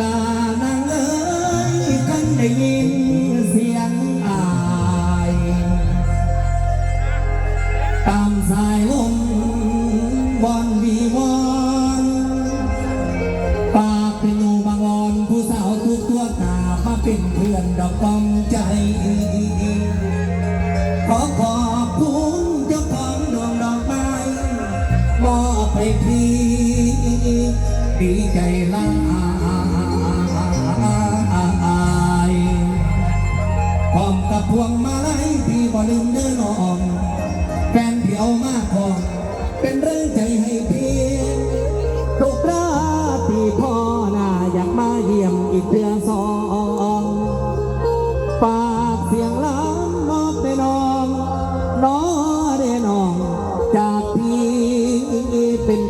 ลานางเอ้ยกันได้ยินเสียงอายตามสายลมบอนวีนปากเป็นโนบางอนผู้สาวทุกตัวตามาเป็นเพื่อนดอกต้งใจขอขอบคุณเจ้าของดอกไม้มอบให้พี่ดีใจลัง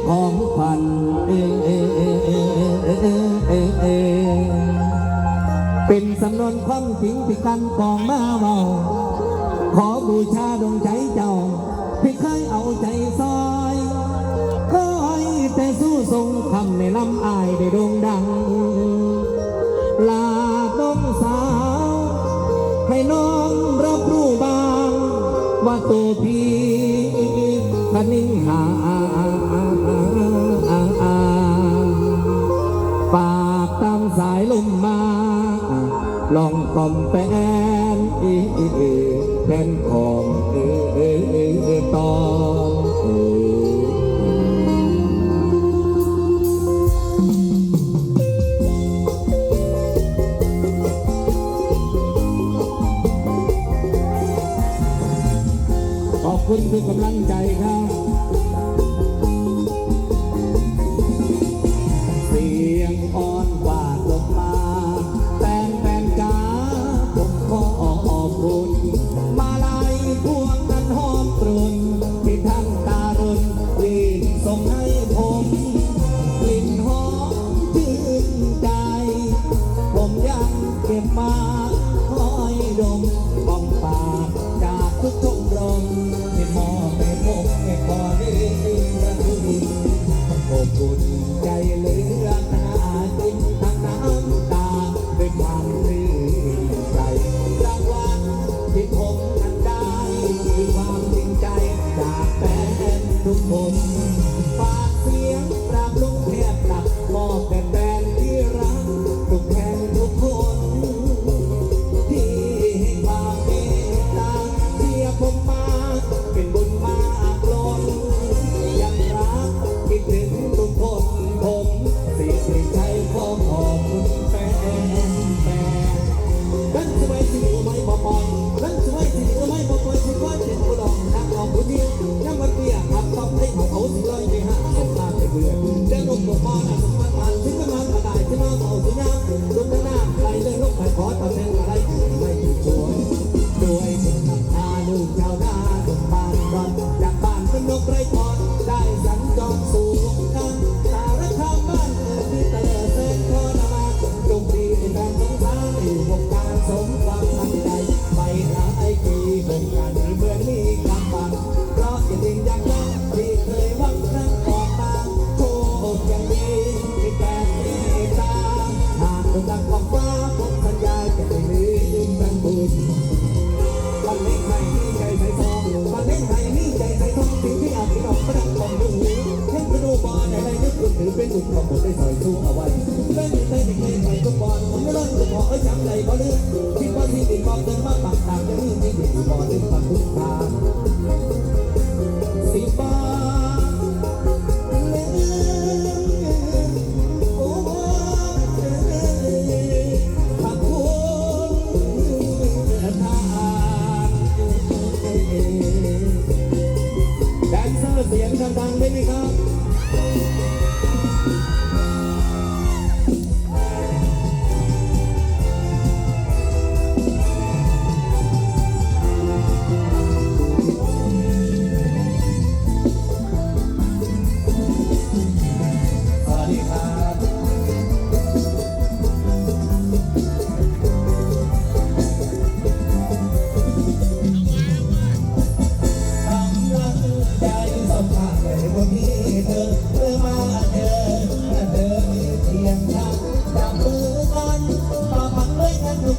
ของพันเอเอเอเอเอเอเอเอเป็นสำนวนความจริงที่กันกองมาเมาขอบูชาดวงใจเจ้าพี่เคยเอาใจซอยคอยแต่สู้ทรงคำในลำอายได้ด่งดัง ลาต้องสาว ให้น้องรับรู้บ้าง ว่าตัว ลองกล่อมแฟนอีแฟนของเออเอเอตอนขอบคุณที่กำลังใจครับ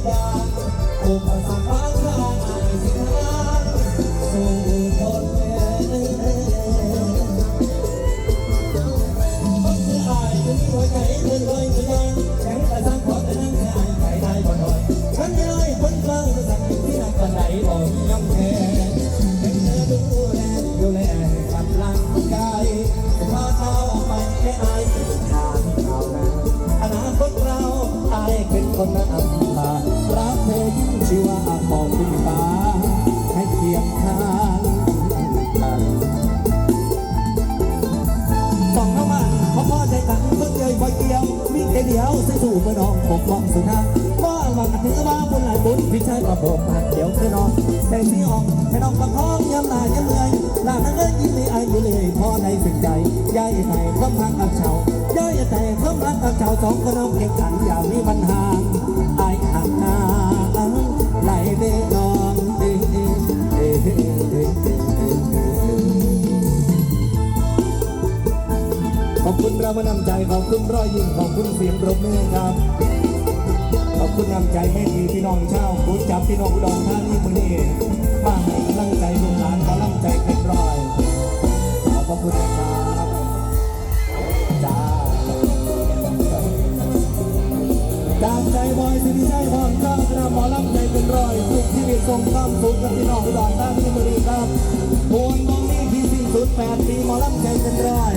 ดาโอภาษา ออกให้น้องประคองยำหน้ายำเมื่อยหน้านั้นก็ยิ้มในไอ้อยู่เลยพ่อในสิ่งใจย่ายให้ความรักกับเชาย่ายแต่ความรักกับเชาสองคนน้องเก่งขันอย่ามีปัญหาไอ้ห่างหน้าไหลเด้นองเด้เด้เด้เด้เด้ขอบคุณเรามานำใจขอบคุณรอยยิ้มขอบคุณเสียงปรบมือครับขอบคุณนำใจแม่ดีพี่น้องเช่าวคุณจับพี่น้องอุดรธานีมือนี้ มาให้กำลังใจลูกหลานขอลำใจเต็มร้อยขอบพระคุณครับจ้าจากใจบอยสิริชัยพรจ้างคณะหมอลำใจเป็นร้อยทุกชีวิตทรงความสุขกับพี่น้องอุดรธานีมือนี้ครับมวลมองนี้ที่สิ้นสุดแปดปีหมอลำใจเป็นร้อย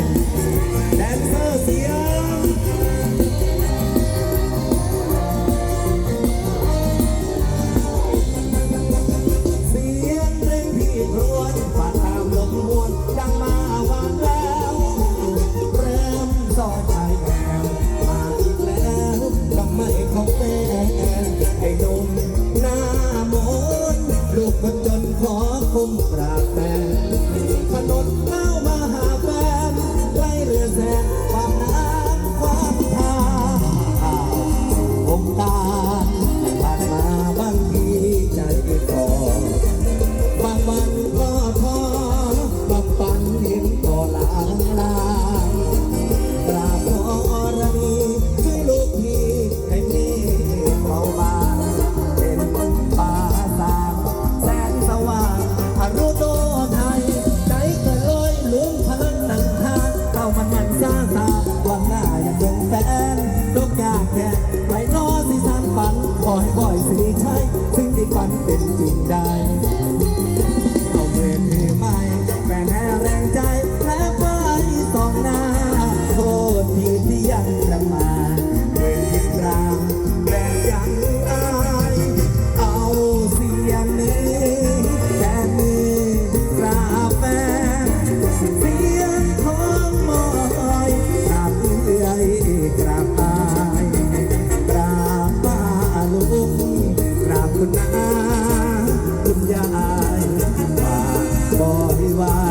อ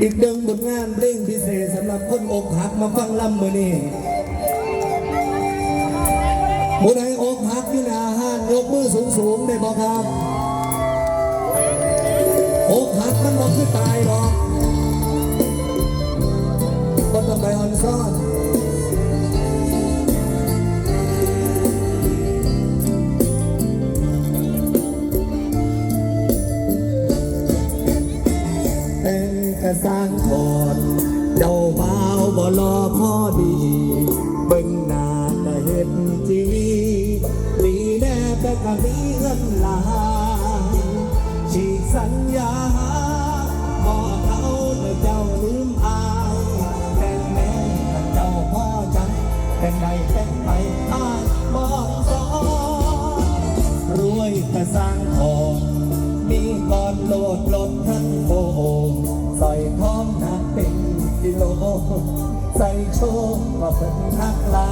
อีกหนึ่งผลงานเพลงพิเศษสำหรับคนอกหักมาฟังลำมือนี้ผู้ใดอกหักอยู่น้าห้านยกมือสูงๆได้บอกครับอกหักมันบอกคือตายหรอกก็ต้องไปออนซ่อน กระสร้างก่อนเจ้าบ่าวบ่รอพ่อดี เบิ่งหน้าก็เห็นจีดีแน่แต่ก็มีเงินหลายฉีกสัญ โตมาเป็นนักลา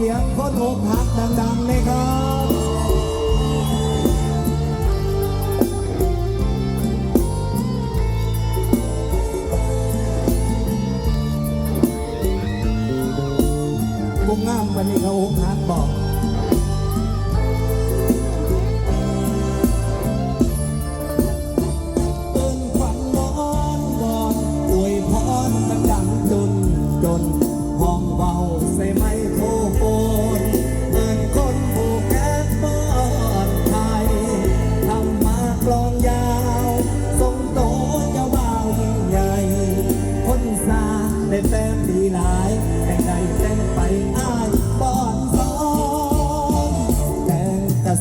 สียงคนอกหักดังๆเลยครับวงงามวันนี้เขาอกหักบอก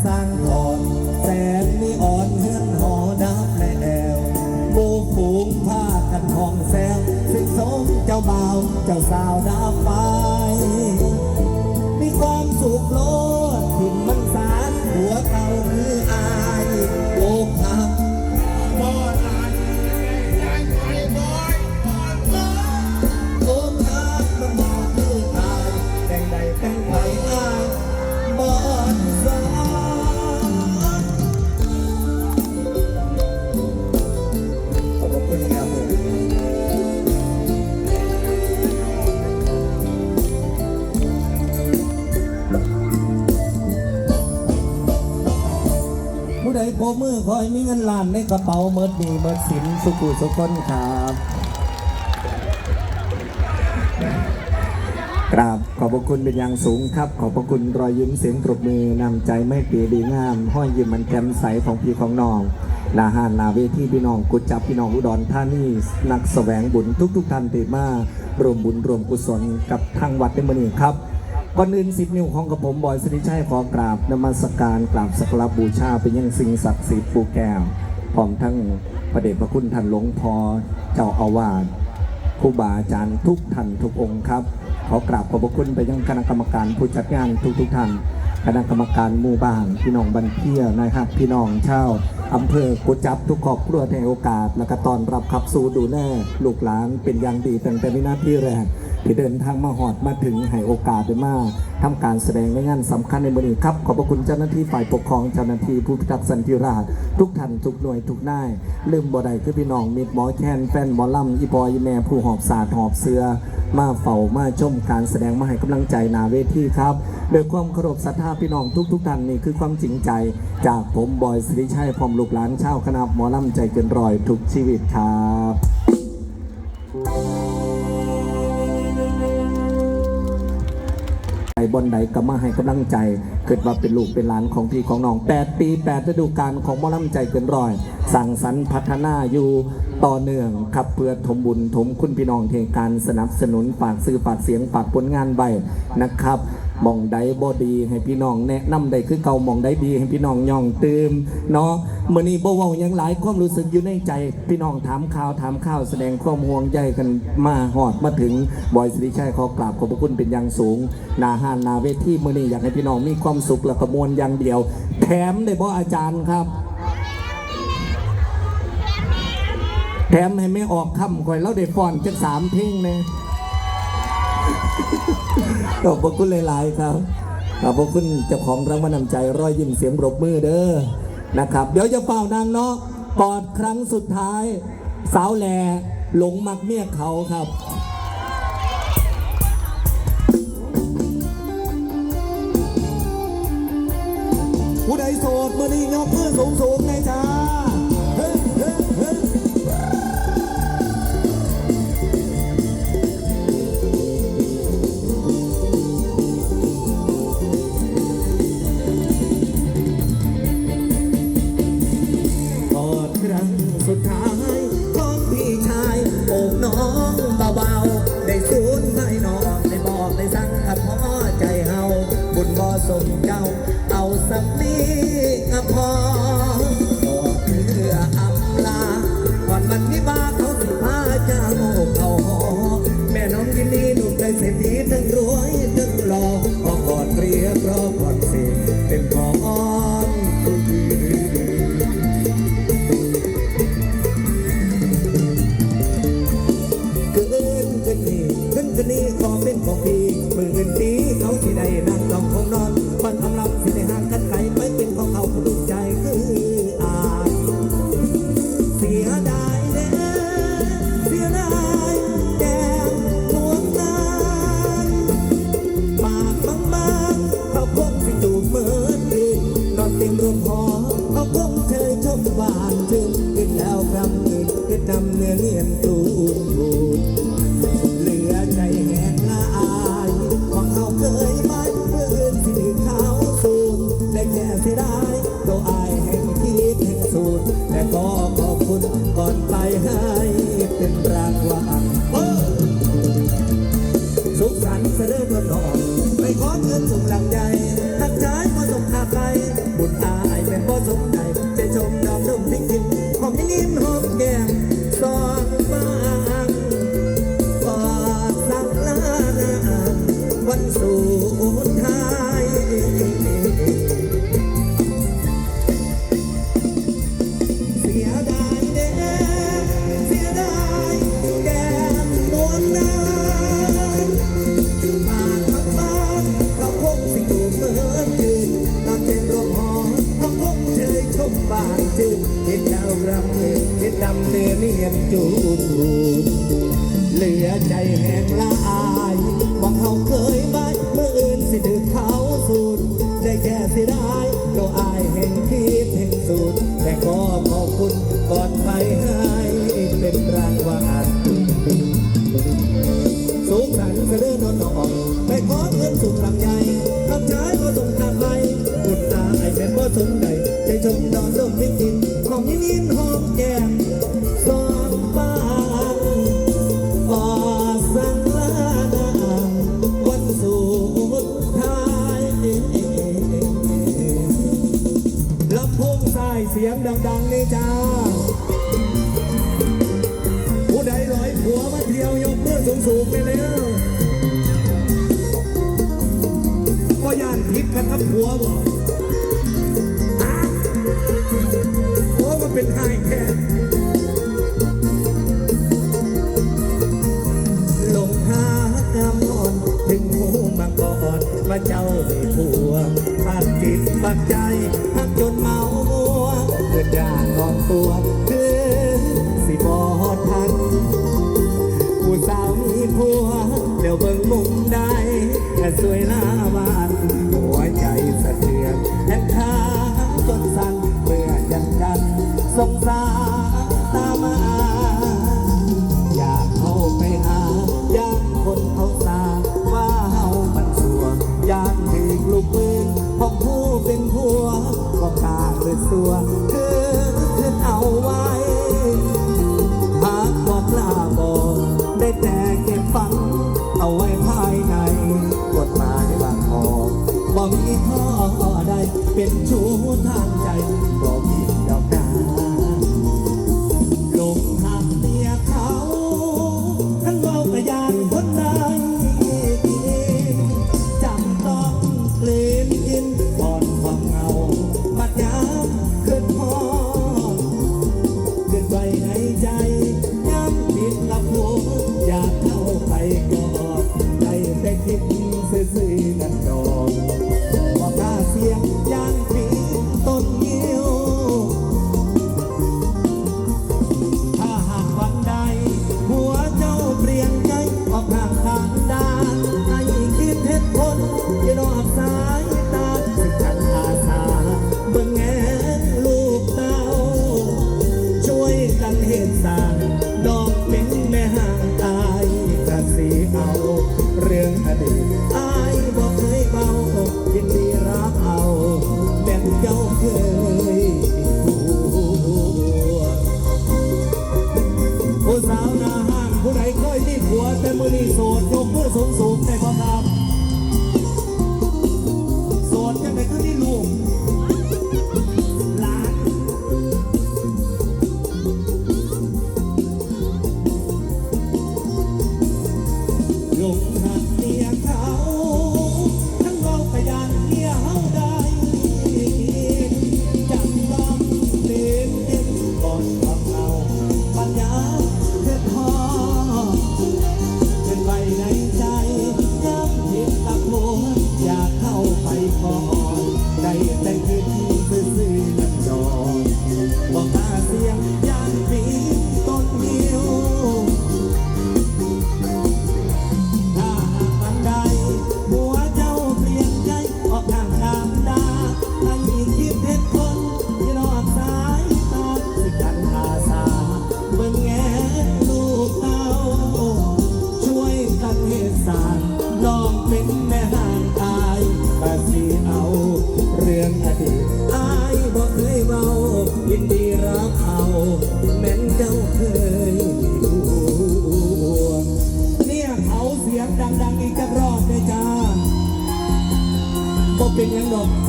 สร้างก่อนแสนนีอ่อนเฮือนหอน้ำแลวโบกฝูงผ้ากันห้องแซวสิ่งสมเจ้าบ่าว เจ้าสาวน้ำไป โบมือคอยมีเงินล้านในกระเป๋าเมิดดีเมิดสินสุขุสุคนครับกราบขอบพระคุณเป็นอย่างสูงครับ ขอบพระคุณรอยยิ้มเสียงปรบมือนำใจไม่ปีดีงาม ห้อยยิ้มมันแจ่มใสของพี่ของน้องลาหานลาเวทีพี่น้องกุจจับพี่น้องอุดรท่านี่นักแสวงบุญทุก ๆท่านติมารวมบุญรวมกุศลกับทางวัดในมือนี้ครับ ก่อนอื่นสิบนิ้วของกระผมบอยสิริชัยขอกราบนมัสการกราบสักการบูชาเป็นอยังสิ่งศักดิ์สิทธิ์ปูแก้วพร้อมทั้งพระเดชพระคุณท่านหลวงพ่อเจ้าอาวาสครูบาอาจารย์ทุกท่านทุกองค์ครับ ขอกราบขอบพระคุณไปยังคณะกรรมการผู้จัดงานทุกทุกท่าน คณะกรรมการหมู่บ้านพี่น้องบันเทียนะครับ พี่น้องชาวอำเภอกุจับทุกครอบครัวในโอกาส และก็ตอนรับขับสู่ดูแลลูกหลานเป็นอย่างดีตั้งแต่วินาทีแรก ที่เดินทางมาหอดมาถึงให้โอกาสได้มาทำการแสดงในงานสำคัญในมือนี้ครับ ขอบพระคุณเจ้าหน้าที่ฝ่ายปกครองเจ้าหน้าที่ผู้พิทักษ์สันติราษฎร์ทุกท่านทุกหน่วยทุกนายลืมบ่ได้คือพี่น้องมิตรหมอแคนแฟนหมอลำอีปอยอีแม่ผู้หอบศาสตร์หอบเสือมาเฝ้ามาชมการแสดงมาให้กำลังใจนาเวทีครับโดยความเคารพศรัทธาพี่น้องทุกๆท่านนี่คือความจริงใจ จากผมบอยสิริชัยพร้อมลูกหลานชาวคณะหมอลำใจเกินร้อยทุกชีวิตครับ ไปบนใดก็มาให้กำลังใจ เกิดว่าเป็นลูกเป็นหลานของพี่ของน้อง8ปี8ฤดูกาลของมอลำใจเกินร้อย สั่งสรรพัฒนาอยู่ต่อเนื่องครับเพื่อถมบุญถมคุณพี่น้องเทงการสนับสนุนฝากซื้อฝากเสียงฝากผลงานไว้นะครับมองใดบอดีให้พี่น้องแนะนำใดคือเก่ามองใดดีให้พี่น้องย่องเตืมเนาะ เมื่อนี้บ่เว้าหยังหลายความรู้สึกอยู่ในใจ พี่น้องถามข่าวถามข่าวแสดงความห่วงใยกันมาหอดมาถึงบอยสิริชัยขอกราบขอบพระคุณเป็นอย่างสูงหนาหานหนาเวทีเมื่อนี้อยากให้พี่น้องมีความสุขและกระมวลอย่างเดียว แถมได้บ่อาจารย์ครับ แถมให้ไม่ออกคำคอยแล้วได้ฟอนจักสามเพลงเลยขอบพระคุณหลาย ๆ ครับขอบพระคุณเจ้าของรางวัลนำใจรอยยิ้มเสียงปรบมือเด้อ นะครับ เดี๋ยวจะเฝ้านางเนาะกอดครั้งสุดท้าย สาวแหลหลงมักเมียเขาครับผู้ใดโสดมื่อนี้ยกมือสูงสูงในจ้าเฮ้เฮ้เฮ้ Natal ได้กินหอมนิ่มหอมแก้ม É bom. ปักใจหักจนเมามัวเกิดด่า 台北。 บอก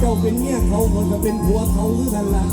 จ้าเป็นเมียเขาคนก็เป็นผัวเขาหรือกันละ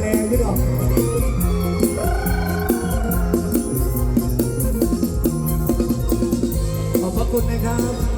แรงไม่อกขอบพระคุณนะครับ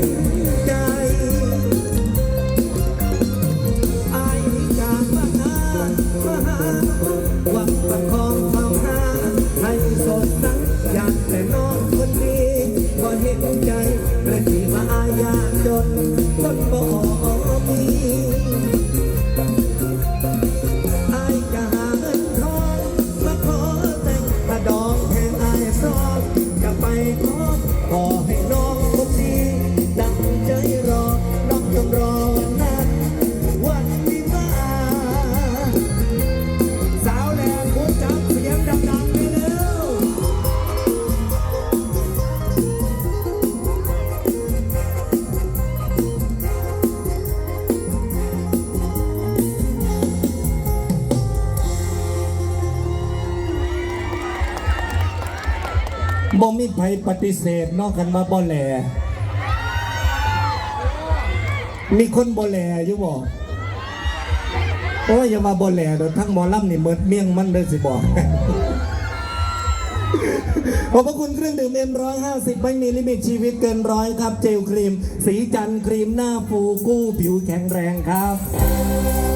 Amen. บ่มีไผปฏิเสธนอกกันมาบ่แหลมีคนบ่แหลอยู่บ่โอ้ยอย่ามาบ่แหลเดี๋ยวทั้งหมอลำนี่เมิดเมี่ยงมันเลยสิบอกขอบพระคุณเครื่องดื่มเอ็มร้อยห้าสิบไม่มีลิมิตชีวิตเกินร้อยครับ เจลครีม สีจันครีมหน้าฟูกู้ผิวแข็งแรงครับ